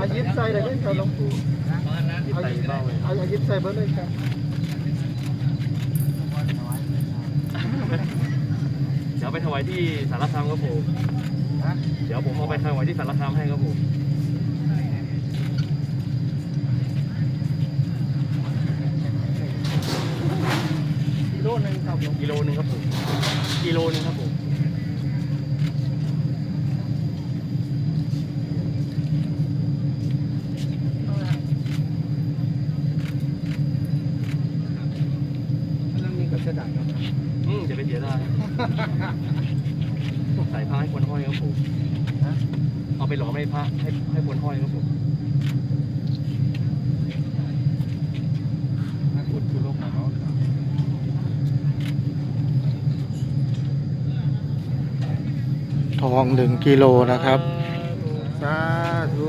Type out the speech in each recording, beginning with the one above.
อายิบใส่เลยครับหลวงปู่เบ้าเลยเอาอายิบใส่เบอร์เลยครับเดี๋ยวไปถวายที่สารคามครับผมเดี๋ยวผมเอาไปถวายที่สารคามให้ครับผมกิโลนึงครับกิโลนึงครับผมกิโลนึงครับผม เรื่องนี้ก็เสียดายครับ อืม จะไปเสียได้ใส่ผ้าให้คนห้อยครับผมฮะเอาไปหลอมให้พระให้ให้คนห้อยครับผมนักบุญคือโลกของเขาทองหนึ่งกิโลนะครับ สาธุ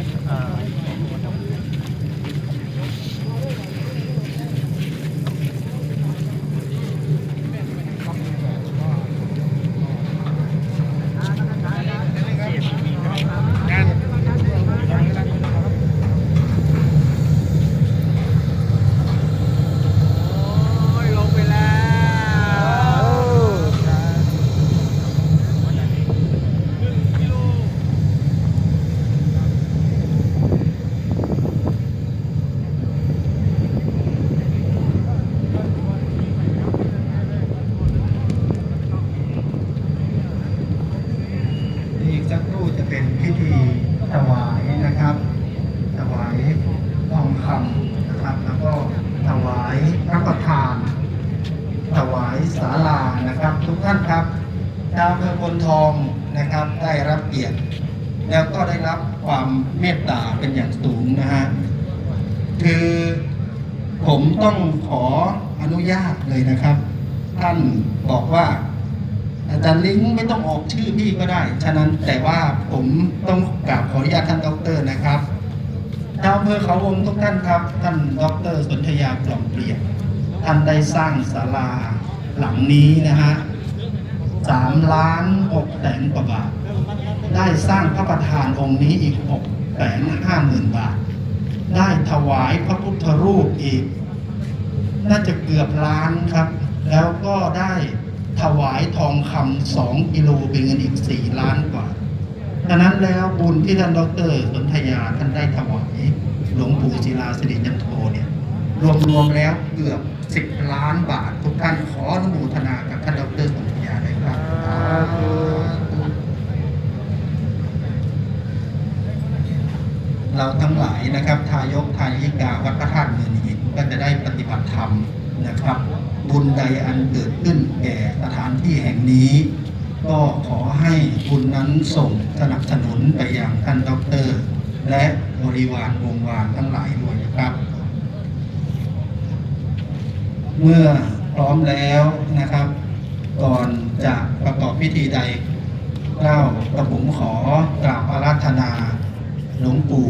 สักครู่จะเป็นพิธีถวายนะครับ ถวายทองคำนะครับ แล้วก็ถวายพระประธาน ถวายศาลานะครับ ทุกท่านครับดาวเมืองบนทองนะครับได้รับเกียรติแล้วก็ได้รับความเมตตาเป็นอย่างสูงนะฮะคือผมต้องขออนุญาตเลยนะครับ ท่านบอกว่า อาจารย์ลิงไม่ต้องออกชื่อพี่ก็ได้ ฉะนั้นแต่ว่าผมต้องกราบขออนุญาตท่านดอกเตอรนะครับชาวอำเภอเขาวงทุกท่านครับ ท่านดอกเตอรสนธยากล่อมเปลี่ยนท่านได้สร้างศาลาหลังนี้นะฮะสามล้านหกแสนกว่าบาท ได้สร้างพระประธานองค์นี้อีกหกแสนห้าหมื่นบาท ได้ถวายพระพุทธรูปอีก น่าจะเกือบล้านครับ แล้วก็ได้ ถวายทองคำสองกิโลเป็นเงินอีกสี่ล้านกว่าดังนั้นแล้วบุญที่ท่านดรสนธยาท่านได้ถวายหลวงปู่ศิลาสิริจันโทเนี่ยรวมๆแล้วเกือบสิบล้านบาททุกท่านขออนุโมทนากับท่านดรสนธยาเลยครับเราทั้งหลายนะครับทายกทายิกาวัดพระธาตุเมืองหินก็จะได้ปฏิบัติธรรม นะครับ บุญใดอันเกิดขึ้นแก่สถานที่แห่งนี้ ก็ขอให้บุญนั้นส่งสนับสนุนไปยังท่านด็อกเตอร์ และบริวารวงวานทั้งหลายด้วยนะครับ เมื่อพร้อมแล้วนะครับ ก่อนจะประกอบพิธีใดเล่ากระผมขอกราบอาราธนาหลวงปู่